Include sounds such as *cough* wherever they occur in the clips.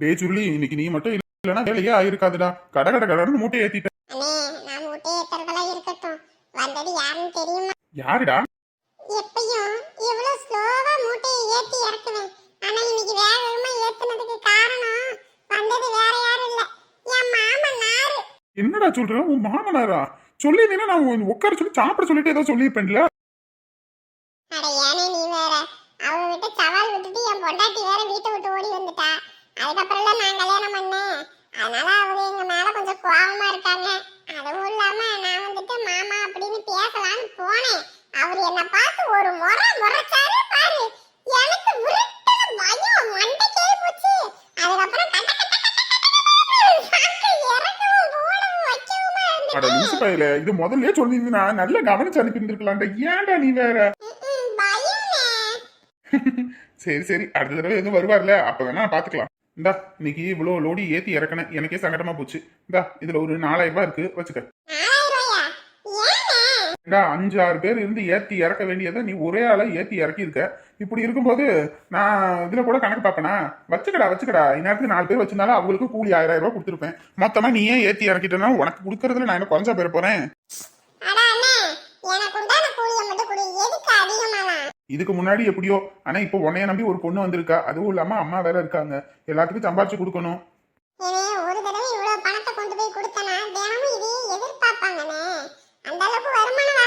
பேச்சுருளி இன்னைக்கு நீ மட்டும் இல்லைன்னா வேலையே ஆயிருக்காதுடா. கட கட கடன்னு மூட்டை ஏத்திட்ட அண்ணே நான் மூட்டை ஏத்துறதெல்லாம் இருக்கட்டும். வந்தது யாருன்னு தெரியுமா? யாருடா? எப்பயும் இவ்வளவு ஸ்லோவா மூட்டையை ஏத்தி இறக்குவேன். ஆனா இன்னைக்கு வேக வேகமா ஏத்துனதுக்கு காரணம் வந்தது வேற யாரும் இல்ல. என் மாமன் நாரு என்னடா சொல்ற? உன் மாமனாரா? சொல்லியிருந்தீங்கன்னா நான் உட்கார சொல்லி சாப்பிட சொல்லிட்டு ஏதோ சொல்லியிருப்பேன்ல. அட ஏனே நீ வேற. அவ விட்டு சவால் விட்டுட்டு என் பொண்டாட்டி வேற வீட்டை விட்டு ஓடி வந்துட்டா. அதுக்கப்புறம் நான் கல்யாணம் பண்ணேன். அதனால அவங்க எங்க மேல கொஞ்சம் கோவமா இருக்காங்க. அதுவும் இல்லாம நான் வந்துட்டு மாமா அப்படின்னு பேசலாம்னு போனேன். அவர் என்ன பார்த்து ஒரு முறை முறைச்சாரு பாரு. எனக்கு விருட்டுன பயம் மண்டைக்கே போச்சு. அதுக்கப்புறம் கட்ட அட லூசு பையல. இது முதல்லயே சொல்லியிருந்தீங்கன்னா நல்லா கவனிச்சு அனுப்பி இருந்திருக்கலாம்டா ஏன்டா நீ வேற? *laughs* சரி சரி. அடுத்த தடவை எதுவும் வருவார்ல? அப்ப வேணா பாத்துக்கலாம். இந்தா இன்னைக்கு இவ்வளோ லோடி ஏத்தி இறக்கினேன் எனக்கே சங்கடமா போச்சு. இந்தா இதுல ஒரு நாலாயிரம் ரூபாய் இருக்கு. வச்சுக்க. இந்தா அஞ்சு ஆறு பேர் இருந்து ஏத்தி இறக்க வேண்டியதை நீ ஒரே ஆளா ஏத்தி இறக்கி இருக்க இப்படி இருக்கும்போது நான் இதுல கூட கணக்கு பார்ப்பேனா? வச்சுக்கடா வச்சுக்கடா. இந்நேரத்துக்கு நாலு பேர் வச்சிருந்தாலும் அவங்களுக்கு கூலி ஆயிரம் ரூபாய் கொடுத்துருப்பேன். மொத்தமா நீ ஏன் ஏத்தி இறக்கிட்டேன்னா உனக்கு கொடுக்கறதுல நான் என்ன குறைஞ்சா போயிட போறேன்? கூலியை மட்டும் கொடு. எதுக்கு அதிகமானா இதுக்கு முன்னாடி எப்படியோ? ஆனா இப்போ உன்னைய நம்பி ஒரு பொண்ணு வந்திருக்கா. அதுவும் இல்லாம அம்மா வேற இருக்காங்க. எல்லாத்துக்கும் சம்பாரிச்சு கொடுக்கணும். ஒரு தடவை இவ்வளவு பணத்தை கொண்டு போய் கொடுத்தனா தினமும் இதையே எதிர்பார்ப்பாங்கண்ணே. அந்த அளவுக்கு வருமானம்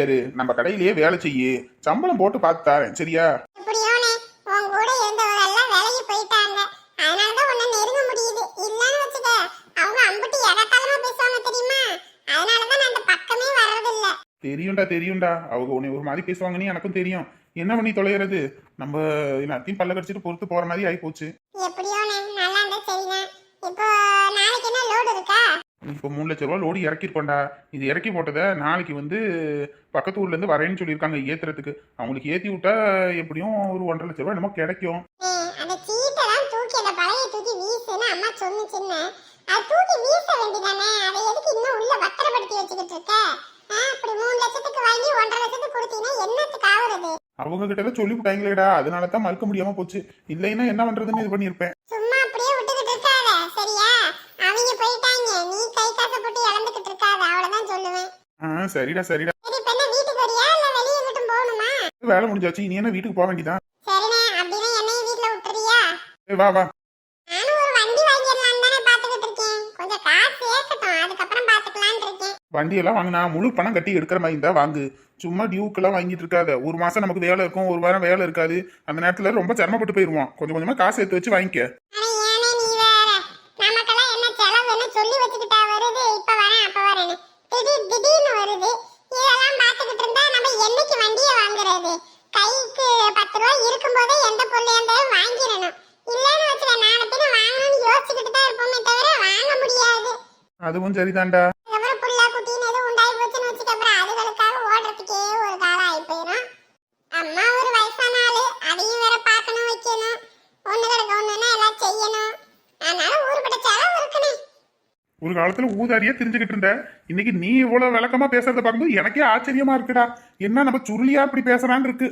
ஏறு நம்ம கடையிலேயே வேலை செய்யு. சம்பளம் போட்டு பார்த்து தரேன். சரியா எப்படியோனே உன் கூட இருந்தவரெல்லாம் விலகி போயிட்டாங்க அதனாலதான் உன்னை நெருங்க முடியுது இல்லன்னு வச்சுக்க அவங்க அம்புட்டு எடக்காலமா பேசுவாங்க தெரியுமா அதனாலதான் நான் அந்த பக்கமே வர்றதில்ல தெரியும்டா தெரியும்டா. அவங்க உன்னை ஒரு மாதிரி பேசுவாங்கன்னு எனக்கும் தெரியும். என்ன பண்ணி தொலைகிறது? நம்ம எல்லாத்தையும் பல்ல கடிச்சிட்டு பொறுத்து போற மாதிரி ஆகி போச்சு. இப்போ மூணு லட்ச ரூபா லோடு இறக்கிருக்கோண்டா இது இறக்கி போட்டதை நாளைக்கு வந்து பக்கத்து ஊர்ல இருந்து வரேன்னு சொல்லியிருக்காங்க ஏத்துறதுக்கு. அவங்களுக்கு ஏத்தி விட்டா எப்படியும் ஒரு ஒன்றரை லட்ச ரூபா என்னமோ கிடைக்கும். தூக்கி வீச வேண்டியதானே? அதை எதுக்கு இன்னும் உள்ள பத்திரப்படுத்தி வச்சுக்கிட்டு இருக்க? அப்படி மூணு லட்சத்துக்கு வாங்கி ஒன்றரை லட்சத்துக்கு கொடுத்தீங்கன்னா என்னத்துக்கு ஆகுறது அவங்க கிட்ட எல்லாம் சொல்லி விட்டாங்களேடா. அதனால தான் மறுக்க முடியாம போச்சு. இல்லைன்னா என்ன பண்றதுன்னு இது பண்ணியிருப்பேன். சும்மா அப்படியே விட்டுக்கிட்டு இருக்காத சரியா? அவங்க போயிட்டாங்க. நீ கை காசை போட்டு இழந்துக்கிட்டு இருக்காத. அவ்வளவுதான் சொல்லுவேன். ஆ சரிடா சரிடா. சரி இப்ப என்ன வீட்டுக்கு வரியா? இல்ல வெளியே எங்கிட்டும் போகணுமா? வேலை முடிஞ்சாச்சு. இனி என்ன வீட்டுக்கு போக வேண்டியதான் சரிண்ணே அப்படின்னா என்னையும் வீட்டுல விட்டுறியா? ஏய், வா வா நானும் ஒரு வண்டி வாங்கிடலாம் தானே பாத்துக்கிட்டு இருக்கேன் கொஞ்சம் காசு ஏற்கட்டும் அதுக்கப்புறம் பாத்துக்கலாம்னு இருக்கேன் வண்டி எல்லாம் வாங்கினா முழு பணம் கட்டி எடுக்கிற மாதிரி இருந்தா வாங்கு. சும்மா டியூக்கெல்லாம் வாங்கிட்டு இருக்காத. ஒரு மாசம் நமக்கு வேலை இருக்கும் ஒரு வாரம் வேலை இருக்காது. அந்த நேரத்துல ரொம்ப சிரமப்பட்டு போயிருவோம். கொஞ்சம் கொஞ்சமா காசு எடுத்து வச்சு வாங்கிக்க. அட ஏனே அம்மா ஒரு வயசான ஆளு அதையும் வேற பார்க்கணும் வைக்கணும். ஒண்ணு கிடக்க ஒண்ணுன்னா எல்லாம் செய்யணும். அதனால ஊருப்பட்ட செலவு இருக்குனே ஒரு காலத்துல ஊதாரியா தெரிஞ்சுக்கிட்டு இருந்த. இன்னைக்கு நீ இவ்வளவு விளக்கமா பேசுறத பார்க்கும்போது எனக்கே ஆச்சரியமா இருக்குடா. என்ன நம்ம சுருளியா இப்படி பேசுறான்னு இருக்கு.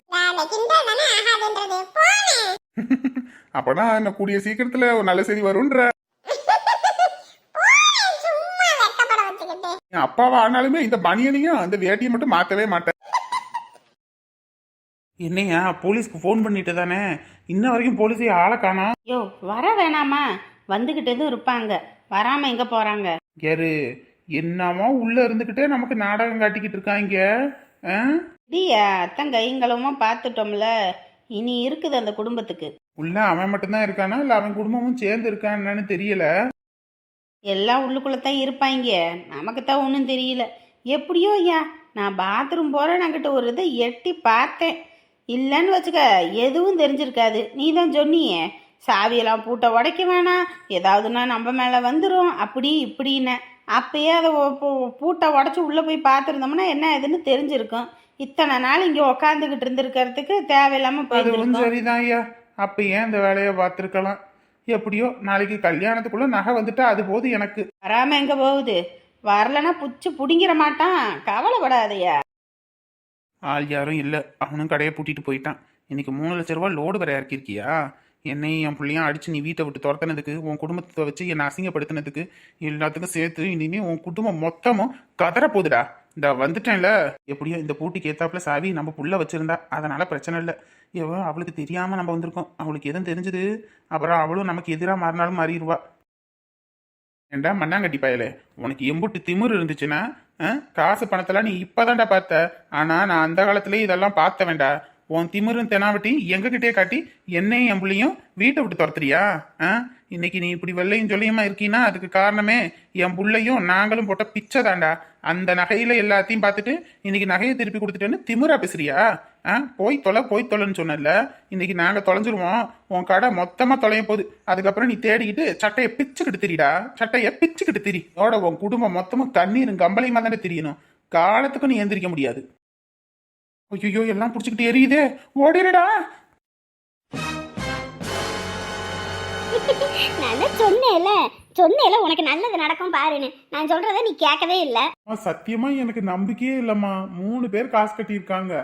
*laughs* அப்பனா என்ன கூடிய சீக்கிரத்துல ஒரு நல்ல செய்தி வரும்ன்ற. அப்பாவா ஆனாலுமே இந்த பனியனையும் அந்த வேட்டியை மட்டும் மாத்தவே மாட்டேன். என்னையா போலீஸ்க்கு ஃபோன் பண்ணிட்டு தானே? இன்ன வரைக்கும் போலீஸே ஆளை காணோம் யோ வர வேணாமா? வந்துக்கிட்டதும் இருப்பாங்க. வராம எங்க போறாங்க? யாரு? என்னமோ உள்ள இருந்துகிட்டே நமக்கு நாடகம் காட்டிக்கிட்டு இருக்காங்க. ஆ? டியா அத்தன் கைங்களமா பார்த்துட்டோம்ல. இனி இருக்குது அந்த குடும்பத்துக்கு. உள்ள அவன் மட்டும்தான் இருக்கானா? இல்ல அவன் குடும்பமும் சேர்ந்து இருக்கான்னு தெரியல? எல்லாம் உள்ளுக்குள்ளத்தான் இருப்பாங்க நமக்கு தான் ஒன்றும் தெரியல. எப்படியோ ஐயா நான் பாத்ரூம் போகிறேன் நாங்கிட்ட ஒரு இதை எட்டி பார்த்தேன். இல்லைன்னு வச்சுக்க எதுவும் தெரிஞ்சிருக்காது. நீ தான் சொன்னியே சாவியெல்லாம் பூட்டை உடைக்க வேணாம். ஏதாவதுன்னா நம்ம மேலே வந்துடும் அப்படி இப்படின்னு. அப்பயே அதை பூட்டை உடச்சி உள்ளே போய் பார்த்துருந்தோம்னா என்ன ஏதுன்னு தெரிஞ்சிருக்கும். இத்தனை நாள் இங்கே உக்காந்துக்கிட்டு இருந்திருக்கிறதுக்கு தேவையில்லாமல் போயிருக்கும் சரிதான் ஐயா. அப்ப ஏன் இந்த வேலையை பார்த்துருக்கலாம்? எப்படியோ நாளைக்கு கல்யாணத்துக்குள்ள நகை வந்துட்டா அது போதும் எனக்கு. வராமல் எங்கே போகுது? வரலன்னா புச்சு பிடிங்கிற மாட்டான். கவலைப்படாதயா. ஆள் யாரும் இல்லை. அவனும் கடையை பூட்டிட்டு போயிட்டான். இன்னைக்கு மூணு லட்ச ரூபா லோடு வேற இறக்கிருக்கியா என்னையும் என் பிள்ளையும் அடிச்சு நீ வீட்டை விட்டு துரத்துனதுக்கு உன் குடும்பத்தை வச்சு என்னை அசிங்கப்படுத்தினதுக்கு எல்லாத்துக்கும் சேர்த்து இனிமே உன் குடும்பம் மொத்தமும் கதற போகுதுடா. இந்த வந்துட்டேன்ல. எப்படியோ இந்த பூட்டிக்கு ஏத்தாப்புல சாவி நம்ம புள்ள வச்சிருந்தா. அதனால பிரச்சனை இல்லை. எவ்வளோ அவளுக்கு தெரியாம நம்ம வந்திருக்கோம். அவளுக்கு எதுவும் தெரிஞ்சது? அப்புறம் அவளும் நமக்கு எதிராக மாறினாலும் மாறிடுவா. ஏண்டா மண்ணாங்கட்டி பயலே? உனக்கு எம்புட்டு திமிரு இருந்துச்சுன்னா ஆ, காசு பணத்தெல்லாம் நீ இப்போதான்டா பார்த்த. ஆனால் நான் அந்த காலத்துலேயே இதெல்லாம் பார்த்த வேண்டா உன் திமிரும் தெனாவட்டி எங்ககிட்டே காட்டி என்னையும் என் பிள்ளையும் வீட்டை விட்டு துரத்துறியா? ஆ? இன்னைக்கு நீ இப்படி வெள்ளையும் சொல்லியுமா இருக்கீன்னா அதுக்கு காரணமே என் புள்ளையும் நாங்களும் போட்ட பிச்சை தாண்டா அந்த நகையில எல்லாத்தையும் பார்த்துட்டு இன்னைக்கு நகையை திருப்பி கொடுத்துட்டேன்னு திமிரா பேசுறியா? ஆ? போய் தொலை போய் தொலைன்னு சொன்னல இன்னைக்கு நாங்கள் தொலைஞ்சிருவோம். உன் கடை மொத்தமாக தொலைய போகுது. அதுக்கப்புறம் நீ தேடிக்கிட்டு சட்டையை பிச்சுக்கிட்டு திரிடா சட்டையை பிச்சுக்கிட்டு திரி உன் குடும்பம் மொத்தமும் தண்ணீரும் கம்பளையுமா தானே தெரியணும். காலத்துக்கும் நீ எந்திரிக்க முடியாது. ஐயோ எல்லாம் பிடிச்சிக்கிட்டு எரியுதே. ஓடிடுடா நான் தான் சொன்னேன்ல சொன்னேன்ல உனக்கு நல்லது நடக்கும் பாருன்னு. நான் சொல்றத நீ கேட்கவே இல்லை. சத்தியமா எனக்கு நம்பிக்கையே இல்லம்மா. மூணு பேர் காசு கட்டியிருக்காங்க.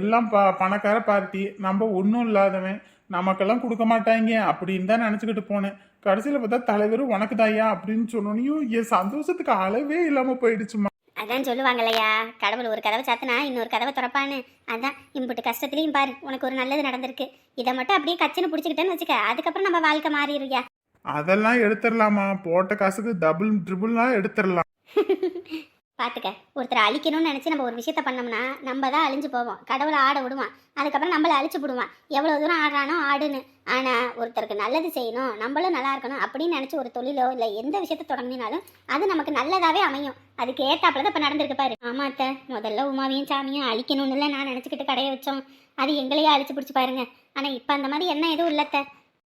எல்லாம் ப பணக்கார பார்ட்டி நம்ம ஒன்றும் இல்லாதவன். நமக்கெல்லாம் கொடுக்க மாட்டாங்க அப்படின்னு தான் நினச்சிக்கிட்டு போனேன். கடைசியில் பார்த்தா தலைவர் உனக்கு தாயா அப்படின்னு சொன்னோனையும் என் சந்தோஷத்துக்கு அளவே இல்லாமல் போயிடுச்சுமா அதான் சொல்லுவாங்கல்லையா? கடவுள் ஒரு கதவை சாத்தினா இன்னொரு கதவை திறப்பான்னு. அதான் இம்புட்டு கஷ்டத்துலையும் பாரு உனக்கு ஒரு நல்லது நடந்திருக்கு. இதை மட்டும் அப்படியே கச்சின்னு பிடிச்சிக்கிட்டேன்னு வச்சுக்க அதுக்கப்புறம் நம்ம வாழ்க்கை மாறிடுயா அதெல்லாம் எடுத்துடலாமா? போட்ட காசுக்கு டபுள் ட்ரிபிள்லாம் எடுத்துடலாம். *laughs* பார்த்துக்க ஒருத்தரை அழிக்கணும்னு நினச்சி நம்ம ஒரு விஷயத்த பண்ணோம்னா நம்ம தான் அழிஞ்சு போவோம். கடவுளை ஆட விடுவான். அதுக்கப்புறம் நம்மளை அழிச்சு விடுவான் எவ்வளோ தூரம் ஆடுறானோ ஆடுன்னு. ஆனால் ஒருத்தருக்கு நல்லது செய்யணும் நம்மளும் நல்லா இருக்கணும் அப்படின்னு நினச்சி ஒரு தொழிலோ இல்லை எந்த விஷயத்த தொடங்கினாலும் அது நமக்கு நல்லதாகவே அமையும். அதுக்கு ஏற்றாப்புல தான் இப்போ நடந்திருக்கு பாரு. ஆமா அத்தை முதல்ல உமாவையும் சாமியும் அழிக்கணும்னு இல்லை நான் நினச்சிக்கிட்டு கடையை வச்சோம். அது எங்களையே அழிச்சு பிடிச்சி பாருங்க. ஆனால் இப்போ அந்த மாதிரி என்ன எதுவும் இல்லத்த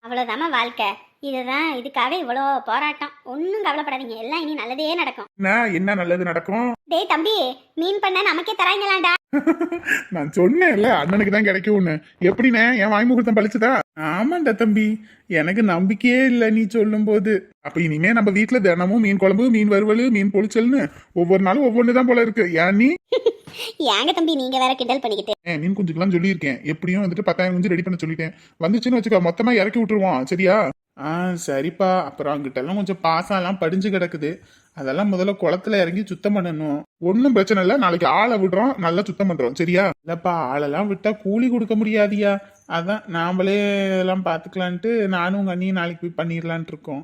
அவ்வளோதாம்மா வாழ்க்கை. இதுதான் இதுக்காக இவ்வளோ போராட்டம். ஒன்றும் கவலைப்படாதீங்க. எல்லாம் இனி நல்லதே நடக்கும். என்ன? என்ன நல்லது நடக்கும்? டேய் தம்பி மீன் பண்ண நமக்கே தராங்களாண்டா? *laughs* நான் சொன்னேன்ல அண்ணனுக்கு தான் கிடைக்கும்னு. எப்படிண்ணே? என் வாய் முகூர்த்தம் பழிச்சுதா? ஆமாண்டா தம்பி. எனக்கு நம்பிக்கையே இல்லை நீ சொல்லும்போது. அப்ப இனிமே நம்ம வீட்ல தினமும் மீன் குழம்பு மீன் வறுவல் மீன் பொளிச்சல்னு ஒவ்வொரு நாளும் ஒவ்வொன்று தான் போல இருக்கு. ஏன் நீ? *laughs* ஏங்க தம்பி நீங்க வேற கிண்டல் பண்ணிக்கிட்டு. ஏன் மீன் குஞ்சுக்கெல்லாம் சொல்லியிருக்கேன். எப்படியும் வந்துட்டு பத்தாயிரம் குஞ்சு ரெடி பண்ண சொல்லிட்டேன். வந்துச்சுன்னு வச்சுக்கோ மொத்தமா இறக்கி விட்டுருவோம். சரியா? ஆ சரிப்பா. அப்புறம் அங்கிட்டெல்லாம் கொஞ்சம் பாசம்லாம் படிஞ்சு கிடக்குது. அதெல்லாம் முதல்ல குளத்துல இறங்கி சுத்தம் பண்ணணும். ஒன்றும் பிரச்சனை இல்லை. நாளைக்கு ஆளை விடுறோம். நல்லா சுத்தம் பண்றோம். சரியா? இல்லப்பா ஆளெல்லாம் விட்டா கூலி கொடுக்க முடியாதியா? அதான் நாமளே இதெல்லாம் பார்த்துக்கலான்ட்டு நானும் உங்க அண்ணியும் நாளைக்கு போய் பண்ணிடலான் இருக்கோம்.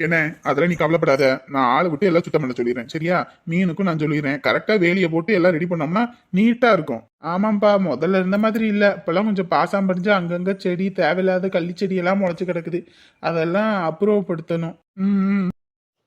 என்ன? அதெல்லாம் நீ கவலைப்படாத. நான் ஆளை விட்டு எல்லாம் சுத்தம் பண்ண சொல்லிடுறேன். சரியா? மீனுக்கும் நான் சொல்லிடுறேன். கரெக்டா வேலியை போட்டு எல்லாம் ரெடி பண்ணோம்னா நீட்டா இருக்கும். ஆமாம்பா முதல்ல இருந்த மாதிரி இல்லை. இப்பெல்லாம் கொஞ்சம் பாசாம் படிஞ்சு அங்கங்க செடி தேவையில்லாத கள்ளி செடியெல்லாம் முளைச்சு கிடக்குது. அதெல்லாம் அப்புறப்படுத்தணும். ம்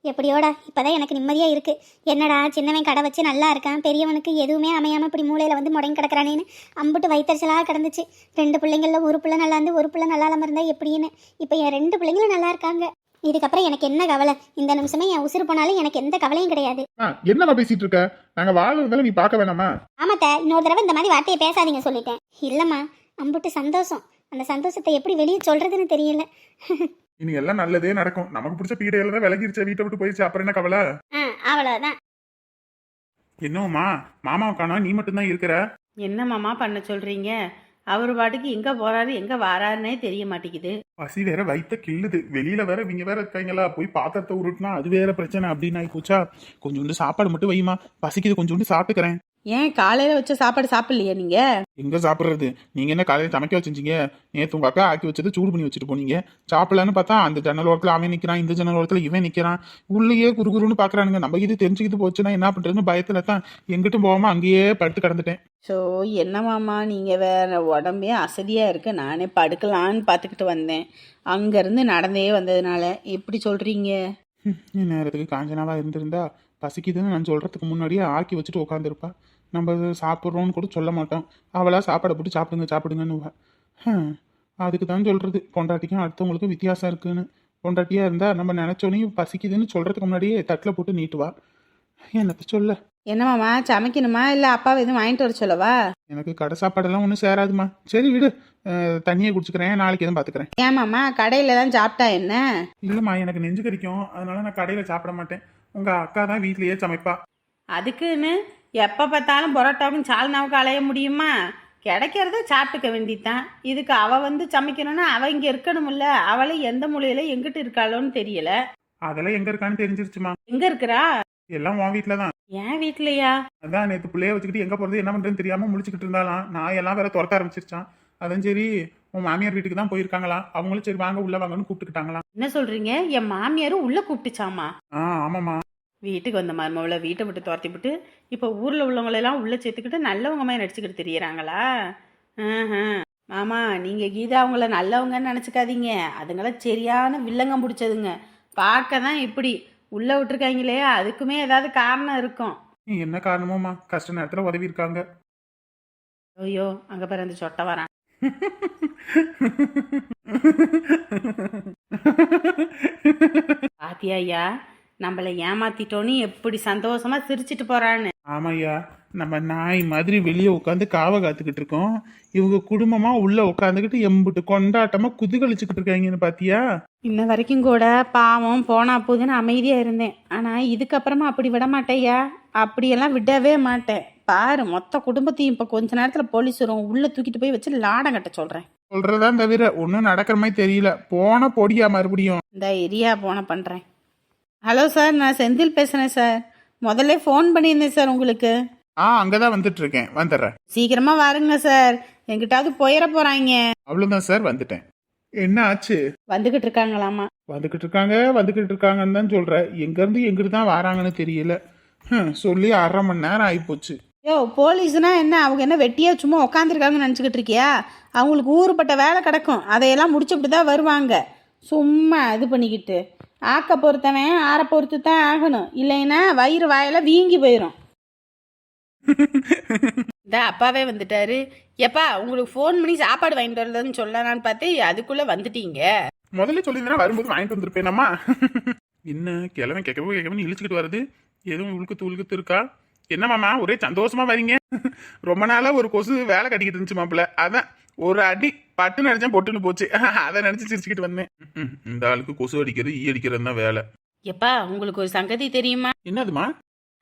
எப்படியோடா? இப்பதான் எனக்கு நிம்மதியா இருக்கு. என்னடா சின்னவன் கடை வச்சு நல்லா இருக்கான். பெரியவனுக்கு எதுவுமே அமையாம இப்படி மூலையில வந்து முடங்கி கிடக்குறானேன்னு அம்புட்டு வயிற்றுச்சலா கிடந்துச்சு. ரெண்டு பிள்ளைங்கள ஒரு பிள்ளை நல்லா இருந்து ஒரு பிள்ளை நல்லா இல்லாம இருந்தா எப்படின்னு. இப்போ என் ரெண்டு பிள்ளைங்களும் நல்லா இருக்காங்க. இதுக்கப்புறம் எனக்கு என்ன கவலை? இந்த நிமிஷமே என் உசுறு போனாலும் எனக்கு எந்த கவலையும் கிடையாது. ஆ, என்னம்மா பேசிட்டு இருக்க? நாங்க வாழ்றதால நீ பார்க்க வேணாமா? ஆமாத்த இன்னொரு தடவை இந்த மாதிரி வார்த்தையை பேசாதீங்க சொல்லிட்டேன். இல்லம்மா அம்புட்டு சந்தோஷம். அந்த சந்தோஷத்தை எப்படி வெளியே சொல்றதுன்னு தெரியல. இனி எல்லாம் நல்லதே நடக்கும். நமக்கு பிடிச்ச பீடையில தான் விலகிருச்ச வீட்டை விட்டு போயிடுச்சு அப்புறம் என்ன கவலை? ஆ அவ்வளோதான் என்னம்மா மாமாவை காணோம். நீ மட்டும்தான் இருக்கிற? என்ன மாமா பண்ண சொல்றீங்க? அவர் பாட்டுக்கு எங்க போறாரு எங்க வராருன்னே தெரிய மாட்டேங்குது. பசி வேற வயித்த கிள்ளுது. வெளியில வேற இவங்க வேற இருக்காங்களா? போய் பாத்திரத்தை உருட்டுனா அது வேற பிரச்சனை அப்படின்னு ஆகி போச்சா? கொஞ்சோண்டு சாப்பாடு மட்டும் வைமா பசிக்குது கொஞ்சோண்டு சாப்பிட்டுக்கிறேன். ஏன் காலையில வச்ச சாப்பாடு சாப்பிடலையா நீங்க? எங்க சாப்பிடுறது? நீங்க என்ன காலையில சமைக்க வச்சிருந்தீங்க? நேத்து உங்க அக்கா ஆக்கி வச்சது சூடு பண்ணி வச்சுட்டு போனீங்க. சாப்பிடலான்னு பார்த்தா அந்த ஜன்னல் ஓரத்துல அவன் நிக்கிறான் இந்த ஜன்னல் ஓரத்துல இவன் நிக்கிறான். உள்ளேயே குறுகுறுன்னு பாக்குறானுங்க நம்ம இது தெரிஞ்சுக்கிட்டு போச்சுன்னா என்ன பண்றதுன்னு பயத்துல தான் எங்கிட்டும் போகாம அங்கேயே படுத்து கிடந்துட்டேன். ஸோ என்ன மாமா நீங்க வேற உடம்பே அசதியா இருக்கு. நானே படுக்கலான்னு பார்த்துக்கிட்டு வந்தேன். அங்கேருந்து நடந்தே வந்ததுனால. எப்படி சொல்றீங்க? ஹம், நேரத்துக்கு காஞ்சனாவா இருந்திருந்தா பசிக்குதுன்னு நான் சொல்கிறதுக்கு முன்னாடியே ஆக்கி வச்சுட்டு உட்காந்துருப்பா நம்ம சாப்பிட்றோன்னு கூட சொல்ல மாட்டோம். அவளாக சாப்பாடை போட்டு சாப்பிடுங்க சாப்பிடுங்கன்னு அதுக்கு தான் சொல்கிறது பொண்டாட்டிக்கும் அடுத்தவங்களுக்கும் வித்தியாசம் இருக்குன்னு. பொண்டாட்டியாக இருந்தால் நம்ம நினச்சோன்னே பசிக்குதுன்னு சொல்கிறதுக்கு முன்னாடியே தட்டில் போட்டு நீட்டுவா. என்னத்த சொல்ல? என்ன மாமா சமைக்கணுமா? இல்லை அப்பாவை எதுவும் வாங்கிட்டு வர சொல்லவா? எனக்கு கடை சாப்பாடெல்லாம் ஒன்றும் சேராதுமா. சரி விடு. அஹ், தண்ணியை குடிச்சுக்கிறேன். நாளைக்கு எதுவும் பார்த்துக்கிறேன் ஏன் மாமா கடையில தான் சாப்பிட்டா என்ன? இல்லைம்மா எனக்கு நெஞ்சு கறிக்கும் அதனால நான் கடையில் சாப்பிட மாட்டேன். உங்க அக்கா தான் வீட்லயே சமைப்பா. அதுக்குன்னு எப்போ பார்த்தாலும் பரோட்டாவுக்கும் சால்னாவுக்கும் அலைய முடியுமா? கிடைக்கிறத சாப்பிட்டுக்க வேண்டியதுதான் இதுக்கு அவ வந்து சமைக்கணும்னா அவ இங்க இருக்கணும்ல. அவளை எந்த மூலையில எங்கிட்டு இருக்காளோன்னு தெரியல. அதெல்லாம் எங்க இருக்கான்னு தெரிஞ்சிருச்சுமா. எங்க இருக்கிறா? எல்லாம் உன் வீட்டுல தான். என் வீட்லயா? அதான் நேத்து பிள்ளைய வச்சுக்கிட்டு எங்க போறது என்ன பண்றதுன்னு தெரியாம முழிச்சுக்கிட்டு இருந்தாலாம் நான் எல்லாம் வேற துரத்த ஆரம்பிச்சிருச்சான் அதான் சரி உன் மாமியார் வீட்டுக்கு தான் போயிருக்காங்களாம். அவங்களும் சரி வாங்க உள்ள வாங்கன்னு கூப்பிட்டுக்கிட்டாங்களாம். என்ன சொல்றீங்க? என் மாமியாரும் உள்ள கூப்பிட்டுச்சாமா? ஆ ஆமாம்மா. வீட்டுக்கு வந்த மருமவளை வீட்டை விட்டு துரத்தி விட்டு இப்போ ஊரில் உள்ளவங்களெல்லாம் உள்ளே சேர்த்துக்கிட்டு நல்லவங்க மாதிரி நடிச்சுக்கிட்டு தெரியறாங்களா? மாமா நீங்கள் கீதா அவங்கள நல்லவங்கன்னு நினச்சிக்காதீங்க. அதுங்களாம் சரியான வில்லங்கம் பிடிச்சதுங்க. பார்க்க தான் இப்படி. உள்ளே விட்டுருக்காங்களே அதுக்குமே ஏதாவது காரணம் இருக்கும். என்ன காரணமோமா கஷ்ட நேரத்துல உதவி இருக்காங்க. ஐயோ அங்கே பாரு அந்த சொட்டை வரான். பாத்தியா ஐயா? நம்மளை ஏமாத்திட்டோன்னு எப்படி சந்தோஷமா சிரிச்சிட்டு போறான்னு. ஆமாய்யா. நம்ம நாய் மாதிரி வெளியே உட்காந்து காவை காத்துக்கிட்டு இருக்கோம். இவங்க குடும்பமா உள்ள உட்காந்துக்கிட்டு எம்புட்டு கொண்டாட்டமா குதிகளிச்சுக்கிட்டு இருக்காங்கன்னு பாத்தியா? இன்ன வரைக்கும் கூட பாவம் போனா போதுன்னு அமைதியா இருந்தேன். ஆனா இதுக்கப்புறமா அப்படி விட மாட்டேயா அப்படியெல்லாம் விடவே மாட்டேன். பாரு மொத்த குடும்பத்தையும் இப்ப கொஞ்ச நேரத்துல போலீஸ் வரும். உள்ள தூக்கிட்டு போய் வச்சு லாடம் கட்ட சொல்றேன். சொல்றதான் தவிர ஒன்றும் நடக்கிற மாதிரி தெரியல. போன பொடியா மறுபடியும். இந்த ஏரியா போன பண்றேன். ஹலோ சார் நான் செந்தில் பேசுறேன் சார். முதல்ல ஃபோன் பண்ணியிருந்தேன் சார் உங்களுக்கு. ஆ அங்கதான் வந்துட்டு இருக்கேன் வந்துடுறேன். சீக்கிரமா வாருங்க சார். எங்கிட்டாவது போயிட போறாங்க அவ்வளவுதான் சார். வந்துட்டேன். என்ன ஆச்சு வந்துகிட்டு இருக்காங்களாமா வந்துகிட்டு இருக்காங்க வந்துகிட்டு இருக்காங்கன்னு தான் சொல்ற எங்க இருந்து எங்கிட்டு தான் வராங்கன்னு தெரியல. ஹம், சொல்லி அரை மணி நேரம் ஆயிப்போச்சு. யோ போலீஸ்னா என்ன? அவங்க என்ன வெட்டியா சும்மா உக்காந்துருக்காங்கன்னு நினச்சிக்கிட்டு இருக்கியா அவங்களுக்கு ஊருப்பட்ட வேலை கிடக்கும். அதையெல்லாம் முடிச்சுட்டு தான் வருவாங்க. சும்மா இது பண்ணிக்கிட்டு. ஆக்க பொறுத்தவன் ஆற பொறுத்து தான் ஆகணும். இல்லைன்னா வயிறு வாயில வீங்கி போயிடும் இந்த அப்பாவே வந்துட்டாரு. எப்பா உங்களுக்கு ஃபோன் பண்ணி சாப்பாடு வாங்கிட்டு வரலன்னு சொல்லலான்னு பார்த்து அதுக்குள்ள வந்துட்டீங்க. முதல்ல சொல்லியிருந்தா வரும்போது வாங்கிட்டு வந்திருப்பேனம்மா. என்ன கிழமை கேட்கவே கேட்கவே இழிச்சுக்கிட்டு வருது. எதுவும் உழுக்கு தூளுக்கு இருக்கா? என்ன மாமா ஒரே சந்தோஷமா வரீங்க? ரொம்ப நாளா ஒரு கொசு வேலை கட்டிக்கிட்டு இருந்துச்சு மாப்பிள்ள. அதான் ஒரு அடி பட்டு நினைச்சா பொட்டுன்னு போச்சு. அதை நினைச்சு சிரிச்சுக்கிட்டு வந்தேன். இந்த ஆளுக்கு கொசு அடிக்கிறது ஈ அடிக்கிறது தான் வேலை. எப்பா உங்களுக்கு ஒரு சங்கதி தெரியுமா? என்னதுமா?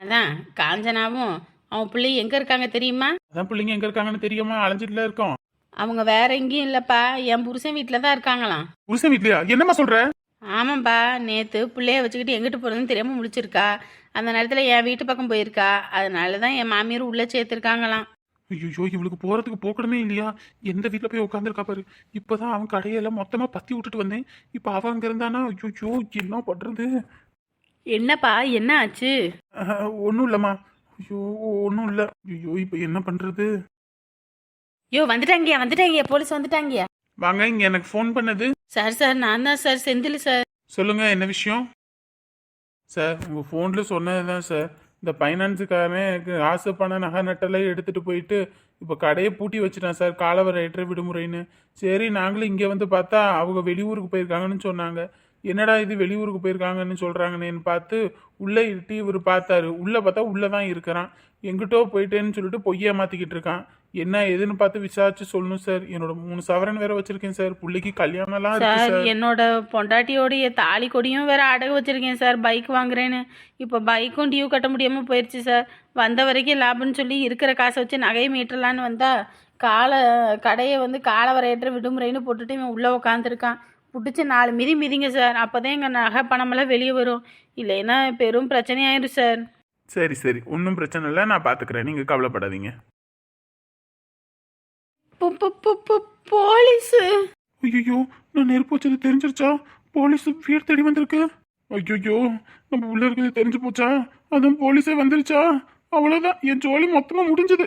அதான் காஞ்சனாவும் அவன் பிள்ளை எங்க இருக்காங்க தெரியுமா? அதான் பிள்ளைங்க எங்க இருக்காங்கன்னு தெரியாம அலைஞ்சிட்டுல இருக்கோம். அவங்க வேற எங்கேயும் இல்லப்பா. என் புருஷன் வீட்டில் தான் இருக்காங்களாம். புருஷன் வீட்லயா? என்னம்மா சொல்ற? ஆமாப்பா நேற்று பிள்ளைய வச்சுக்கிட்டு எங்கிட்டு போகிறதுன்னு தெரியாமல் முடிச்சிருக்கா அந்த நேரத்தில் என் வீட்டு பக்கம் போயிருக்கா. அதனால தான் என் மாமியார் உள்ளே சேர்த்துருக்காங்களாம். ஐயோ இவளுக்கு போறதுக்கு போக்கணுமே இல்லையா? எந்த வீட்ல போய் உட்காந்துருக்கா பாரு. இப்பதான் அவன் கடையெல்லாம் மொத்தமா பத்தி விட்டுட்டு வந்தேன். இப்ப அவன் அங்க இருந்தானா? ஐயோ என்ன பண்றது என்னப்பா என்ன ஆச்சு? ஒன்றும் இல்லம்மா. ஐயோ ஒன்றும் இல்லை. ஐயோ இப்போ என்ன பண்றது? யோ வந்துட்டாங்கயா வந்துட்டாங்கயா போலீஸ் வந்துட்டாங்கயா? வாங்க இங்க எனக்கு ஃபோன் பண்ணது. சார் சார் நான் தான் சார் செந்தில் சார். சொல்லுங்க என்ன விஷயம்? சார் உங்க ஃபோன்ல சொன்னதுதான் சார். இந்த ஃபைனான்ஸுக்காரன் எனக்கு ஆசை பண நகை நட்டெல்லாம் எடுத்துட்டு போயிட்டு இப்போ கடையை பூட்டி வச்சுட்டான் சார் காலவரையற்ற விடுமுறைன்னு. சரி நாங்களும் இங்கே வந்து பார்த்தா அவங்க வெளியூருக்கு போயிருக்காங்கன்னு சொன்னாங்க. என்னடா இது வெளியூருக்கு போயிருக்காங்கன்னு சொல்றாங்கன்னு பார்த்து உள்ளே இருட்டி இவர் பார்த்தாரு. உள்ளே பார்த்தா உள்ளே தான் இருக்கிறான். எங்கிட்டோ போயிட்டேன்னு சொல்லிட்டு பொய்யா மாத்திக்கிட்டு இருக்கான். என்ன ஏதுன்னு பார்த்து விசாரிச்சு சொல்லணும் சார் என்னோட மூணு சவரன் வேற வச்சிருக்கேன் சார் பிள்ளைக்கு கல்யாணம்லாம் சார் என்னோட பொண்டாட்டியோடைய தாலி கொடியும் வேற அடகு வச்சிருக்கேன் சார் பைக் வாங்குறேன்னு. இப்போ பைக்கும் டியூ கட்ட முடியாமல் போயிடுச்சு சார் வந்த வரைக்கும் லாபம்னு சொல்லி இருக்கிற காசை வச்சு நகையை மீட்டலான்னு வந்தா கால கடையை வந்து கால வரையற்ற விடுமுறைன்னு போட்டுட்டு இவன் உள்ளே உட்காந்துருக்கான் பிடிச்சி நாலு மிதி மிதிங்க சார் அப்போ தான் எங்கள் நகை பணமெல்லாம் வெளியே வரும். இல்லைன்னா பெரும் பிரச்சனையாயிரும் சார் சரி சரி. ஒன்றும் பிரச்சனை இல்லை. நான் பார்த்துக்கிறேன் நீங்கள் கவலைப்படாதீங்க. போலீஸு. ஐயோ நான் நெருப்பு வச்சது தெரிஞ்சிருச்சா? போலீஸ் வீடு தேடி வந்திருக்கு. ஐயோ நம்ம உள்ள இருக்கிறது தெரிஞ்சு போச்சா? அதான் போலீஸே வந்துருச்சா? அவ்வளோதான் என் ஜோலி மொத்தமாக முடிஞ்சது.